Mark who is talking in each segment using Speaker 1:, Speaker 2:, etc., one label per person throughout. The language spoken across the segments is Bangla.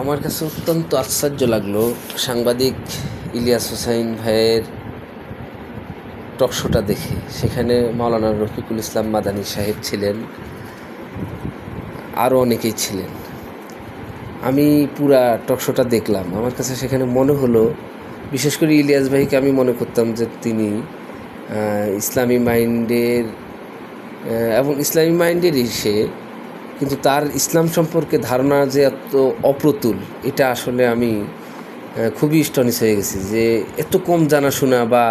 Speaker 1: আমার কাছে অত্যন্ত আশ্চর্য লাগল সাংবাদিক ইলিয়াস হোসাইন ভাইয়ের টকশোটা দেখে। সেখানে মাওলানা রফিকুল ইসলাম মাদানী সাহেব ছিলেন আরও অনেকেই ছিলেন। আমি পুরা টকশোটা দেখলাম। আমার কাছে সেখানে মনে হলো, বিশেষ করে ইলিয়াস ভাইকে আমি মনে করতাম যে তিনি ইসলামী মাইন্ডের এবং ইসলামী মাইন্ডেরই সে কিন্তু তার ইসলাম সম্পর্কে ধারণা যে এত অপ্রতুল, এটা আসলে আমি খুবই স্টনিস হয়ে গেছি যে এত কম জানাশোনা বা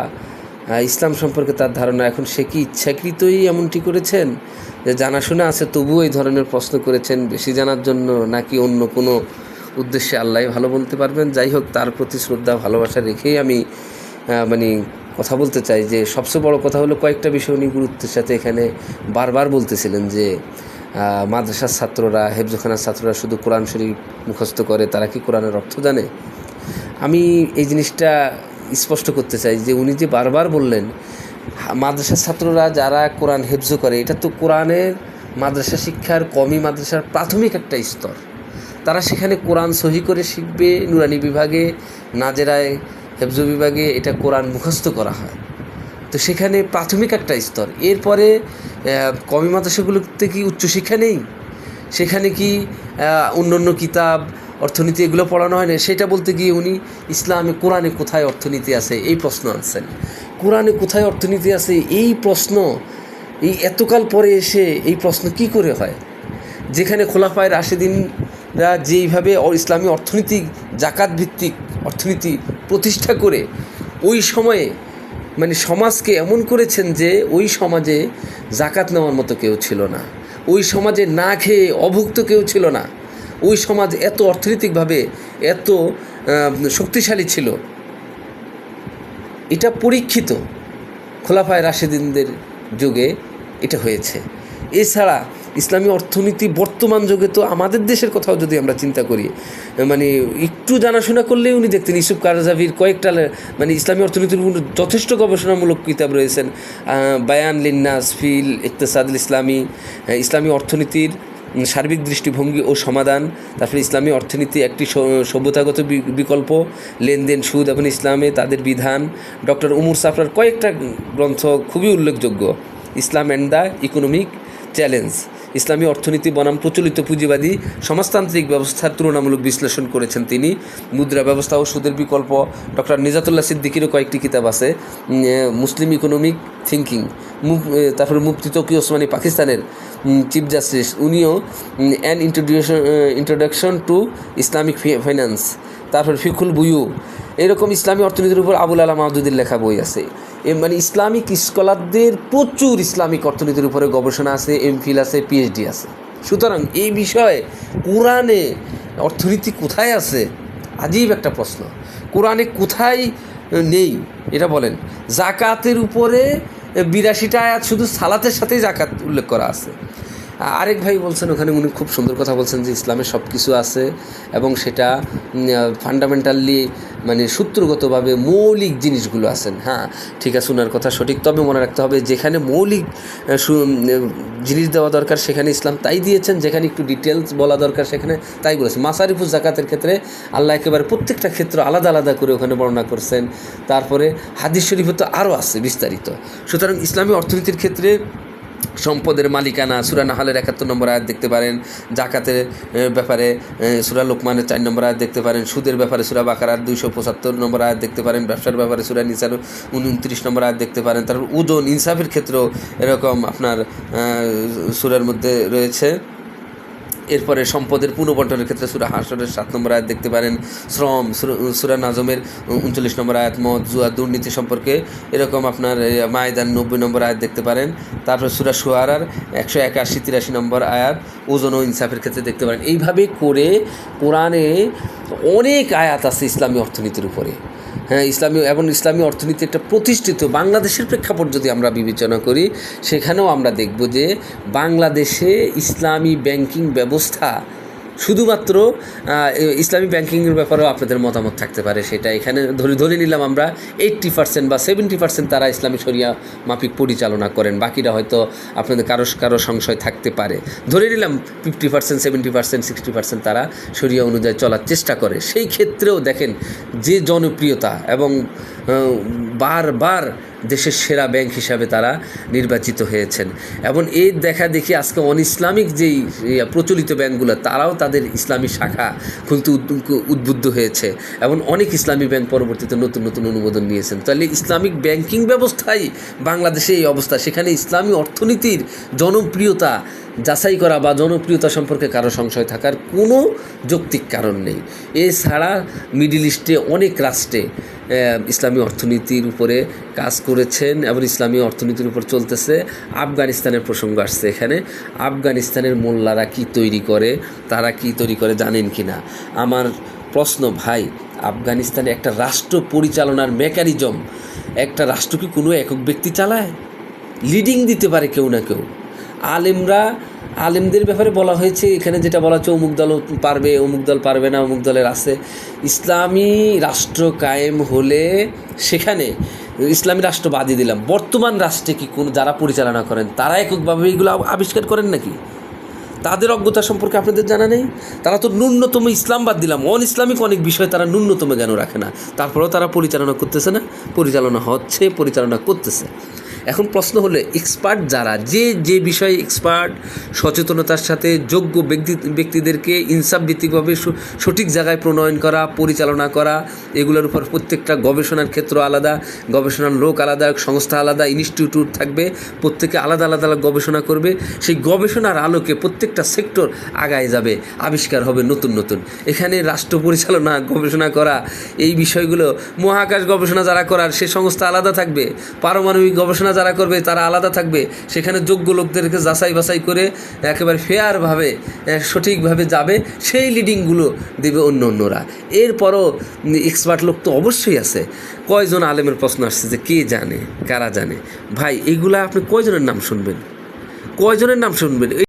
Speaker 1: ইসলাম সম্পর্কে তার ধারণা এখন সে কি ইচ্ছাকৃতই এমনটি করেছেন? যে জানাশোনা আছে, তবুও এই ধরনের প্রশ্ন করেছেন, বেশি জানার জন্য নাকি অন্য কোনো উদ্দেশ্যে আল্লাহ ভালো বলতে পারবেন? যাই হোক, তার প্রতি শ্রদ্ধা, ভালোবাসা রেখেই আমি মানে কথা বলতে চাই যে সবচেয়ে বড় কথা হলো কয়েকটা বিষয় উনি গুরুত্বের সাথে এখানে বারবার বলতেছিলেন যে মাদ্রাসার ছাত্ররা, হেফজখানার ছাত্ররা শুধু কোরআন শরীফ মুখস্থ করে, তারা কি কোরআনের অর্থ জানে? আমি এই জিনিসটা স্পষ্ট করতে চাই যে উনি যে বারবার বললেন, মাদ্রাসার ছাত্ররা যারা কোরআন হেফজ করে, এটা তো কোরআনের মাদ্রাসা শিক্ষার, কমি মাদ্রাসার প্রাথমিক একটা স্তর। তারা সেখানে কোরআন সহি করে শিখবে, নুরানি বিভাগে, নাজেরায় হেফজ বিভাগে এটা কোরআন মুখস্থ করা হয়। তো সেখানে প্রাথমিক একটা স্তর। এরপরে কমি মাদ্রাসাগুলোতে কি উচ্চশিক্ষা নেই? সেখানে কি অন্য অন্য কিতাব, অর্থনীতি এগুলো পড়ানো হয় না? সেটা বলতে গিয়ে উনি, ইসলামে কোরআনে কোথায় অর্থনীতি আছে? এই প্রশ্ন আনছেন। কোরআনে কোথায় অর্থনীতি আছে? এই প্রশ্ন, এই এতকাল পরে এসে এই প্রশ্ন কি করে হয়? যেখানে খোলাফায় রাশেদিনরা যেইভাবে ইসলামী অর্থনীতি, জাকাত ভিত্তিক অর্থনীতি প্রতিষ্ঠা করে, ওই সময়ে মানে সমাজকে এমন করেছেন যে ওই সমাজে জাকাত নেওয়ার মতো কেউ ছিল না। ওই সমাজে না খেয়ে অভুক্ত কেউ ছিল না। ওই সমাজ এত অর্থনৈতিকভাবে এত শক্তিশালী ছিল। এটা পরীক্ষিত খোলাফায় রাশেদিনদের যুগে এটা হয়েছে। এছাড়া ইসলামী অর্থনীতি বর্তমান যুগে তো আমাদের দেশের কথাও যদি আমরা চিন্তা করি মানে একটু জানাশোনা করলেই উনি দেখতেন ইসুফ কারজাভির কয়েকটা মানে ইসলামী অর্থনীতির যথেষ্ট গবেষণামূলক কিতাব রয়েছেন বায়ান লিন্নাস, ফিল ইকতেসাদুল ইসলামী ইসলামী অর্থনীতির সার্বিক দৃষ্টিভঙ্গি ও সমাধান, তারপরে ইসলামী অর্থনীতি একটি সভ্যতাগত বিকল্প, লেনদেন, সুদ এবং ইসলামে তাদের বিধান, ডক্টর উমর সাফরার কয়েকটা গ্রন্থ খুবই উল্লেখযোগ্য, Islam and the economic challenge. ইসলামী অর্থনীতি বনাম প্রচলিত পুঁজিবাদী সমাজতান্ত্রিক ব্যবস্থার তুলনামূলক বিশ্লেষণ করেছেন তিনি। মুদ্রা ব্যবস্থা ও সুদের বিকল্প, ডক্টর নিজাতুল্লাহ সিদ্দিকিরও কয়েকটি কিতাব আছে। মুসলিম ইকোনমিক থিঙ্কিং তারপরে মুফতি তকি ওসমানী পাকিস্তানের চিফ জাস্টিস। উনিও an introduction introduction to Islamic finance তারপর ফিকুল বুয়ু। এরকম ইসলামী অর্থনীতির উপর আবুল আলা মাহদুদের লেখা বই আছে। মানে ইসলামিক স্কলারদের প্রচুর ইসলামিক অর্থনীতির উপরে গবেষণা আছে এমফিল আছে পিএইচডি আছে। সুতরাং এই বিষয়ে কোরআনে অর্থনীতি কোথায় আছে? আজীব একটা প্রশ্ন। কোরআনে কোথায় নেই? এটা বলেন। জাকাতের উপরে বিরাশিটা আয়াত শুধু সালাতের সাথেই জাকাত উল্লেখ করা আছে। আরেক ভাই বলছেন, ওখানে উনি খুব সুন্দর কথা বলছেন যে ইসলামে সব কিছু আছে এবং সেটা ফান্ডামেন্টালি মানে সূত্রগতভাবে মৌলিক জিনিসগুলো আছেন। হ্যাঁ ঠিক আছে ওনার কথা সঠিক। তবে মনে রাখতে হবে, যেখানে মৌলিক জিনিস দেওয়া দরকার, সেখানে ইসলাম তাই দিয়েছেন, যেখানে একটু ডিটেলস বলা দরকার, সেখানে তাই বলেছেন। মাসারিফুজ জাকাতের ক্ষেত্রে আল্লাহ একেবারে প্রত্যেকটা ক্ষেত্র আলাদা আলাদা করে ওখানে বর্ণনা করছেন। তারপরে হাদিস শরীফে তো আরও আছে বিস্তারিত। সুতরাং ইসলামী অর্থনীতির ক্ষেত্রে সম্পদের মালিকানা, সুরা নাহালের একাত্তর নম্বর আয়াত দেখতে পারেন জাকাতের ব্যাপারে সুরা লোকমানের চার নম্বর আয়াত দেখতে পারেন, সুদের ব্যাপারে সুরা বাকারার দুইশো পঁচাত্তর নম্বর আয়াত দেখতে পারেন, ব্যবসার ব্যাপারে সুরা নিসার উনত্রিশ নম্বর আয়াত দেখতে পারেন। তারপর ওজন, ইনসাফের ক্ষেত্রেও এরকম আপনার সুরের সুরার মধ্যে রয়েছে। এরপরে সম্পদের পুনঃবন্টনের ক্ষেত্রে সুরা হাসরের সাত নম্বর আয়াত দেখতে পারেন। শ্রম, সুরা নাজমের উনচল্লিশ নম্বর আয়াত, মদ, জুয়া, দুর্নীতি সম্পর্কে এরকম আপনার মায়দান নব্বই নম্বর আয়াত দেখতে পারেন। তারপর সুরা সুয়ারার একশো একাশি তিরাশি নম্বর আয়াত, ওজন ও ইনসাফের ক্ষেত্রে দেখতে পারেন। এইভাবে করে কোরআনে অনেক আয়াত আছে ইসলামী অর্থনীতির উপরে। হ্যাঁ ইসলামী এবং ইসলামী অর্থনীতি একটা প্রতিষ্ঠিত বাংলাদেশের প্রেক্ষাপট যদি আমরা বিবেচনা করি, সেখানেও আমরা দেখব যে বাংলাদেশে ইসলামী ব্যাংকিং ব্যবস্থা শুধুমাত্র ইসলামী ব্যাংকিংয়ের ব্যাপারেও আপনাদের মতামত থাকতে পারে, সেটা এখানে ধরে ধরে নিলাম আমরা এইট্টি পার্সেন্ট বা সেভেন্টি পার্সেন্ট তারা ইসলামী শরিয়া মাফিক পরিচালনা করেন, বাকিরা হয়তো আপনাদের কারও কারও সংশয় থাকতে পারে। ধরে নিলাম fifty percent seventy percent sixty percent তারা শরিয়া অনুযায়ী চলার চেষ্টা করে। সেই ক্ষেত্রেও দেখেন যে জনপ্রিয়তা এবং বারবার দেশের সেরা ব্যাংক হিসাবে তারা নির্বাচিত হয়েছেন। এবং এই দেখা দেখি আজকে অন ইসলামিক যেই প্রচলিত ব্যাংকগুলো, তারাও তাদের ইসলামী শাখা খুলতে উদ্বুদ্ধ- হয়েছে। এবং অনেক ইসলামী ব্যাংক পরবর্তীতে নতুন নতুন অনুমোদন নিয়েছেন। তাহলে ইসলামিক ব্যাংকিং ব্যবস্থাই বাংলাদেশে এই অবস্থা। সেখানে ইসলামী অর্থনীতির জনপ্রিয়তা যাচাই করা বা জনপ্রিয়তা সম্পর্কে কারও সংশয় থাকার কোনো যৌক্তিক কারণ নেই। এছাড়া মিডিল ইস্টে অনেক রাষ্ট্রে ইসলামী অর্থনীতির উপরে কাজ করেছেন এবং ইসলামী অর্থনীতির উপর চলতেছে। আফগানিস্তানের প্রসঙ্গ আসছে এখানে। আফগানিস্তানের মোল্লারা কি তৈরি করে, তারা কি তৈরি করে জানেন কি না আমার প্রশ্ন, ভাই, আফগানিস্তানে একটা রাষ্ট্র পরিচালনার মেকানিজম একটা রাষ্ট্র কি কোনো একক ব্যক্তি চালায়? লিডিং দিতে পারে কেউ না কেউ। আলেমরা আলেমদের ব্যাপারে বলা হয়েছে, এখানে যেটা বলা হচ্ছে অমুক দল পারবে, অমুক দল পারবে না, অমুক দলের আছে। ইসলামী রাষ্ট্র কায়েম হলে সেখানে ইসলামী রাষ্ট্র বাদই দিলাম। বর্তমান রাষ্ট্রে কি কোন যারা পরিচালনা করেন, তারা এককভাবে এগুলো আবিষ্কার করেন নাকি? তাদের অজ্ঞতা সম্পর্কে আপনাদের জানা নেই? তারা তো ন্যূনতম ইসলাম বাদ দিলাম। অন ইসলামিক অনেক বিষয় তারা ন্যূনতম জ্ঞান রাখে না। তারপরেও তারা পরিচালনা করতেছে না, পরিচালনা হচ্ছে, পরিচালনা করতেছে। এখন প্রশ্ন হলো এক্সপার্ট যারা, যে যে বিষয়ে এক্সপার্ট সচেতনতার সাথে যোগ্য ব্যক্তি, ব্যক্তিদেরকে ইনসাফ ভিত্তিকভাবে সঠিক জায়গায় প্রণয়ন করা, পরিচালনা করা, এগুলোর উপর প্রত্যেকটা গবেষণার ক্ষেত্র আলাদা, গবেষণার লোক আলাদা, সংস্থা আলাদা ইনস্টিটিউট থাকবে, প্রত্যেকে আলাদা আলাদা আলাদা গবেষণা করবে, সেই গবেষণার আলোকে প্রত্যেকটা সেক্টর আগায় যাবে, আবিষ্কার হবে নতুন নতুন। এখানে রাষ্ট্র পরিচালনা, গবেষণা করা, এই বিষয়গুলো মহাকাশ গবেষণা যারা করার, সে সংস্থা আলাদা থাকবে, পারমাণবিক গবেষণা যারা করবে, তারা আলাদা থাকবে। সেখানে যোগ্য লোকদেরকে যাচাই বাছাই করে একেবারে ফেয়ারভাবে সঠিকভাবে যাবে, সেই লিডিংগুলো দেবে অন্য অন্যরা। এরপরও এক্সপার্ট লোক তো অবশ্যই আছে। কয়জন আলেমের প্রশ্ন আসছে যে কে জানে, কারা জানে? ভাই, এগুলা আপনি কয়জনের নাম শুনবেন? কয়জনের নাম শুনবেন?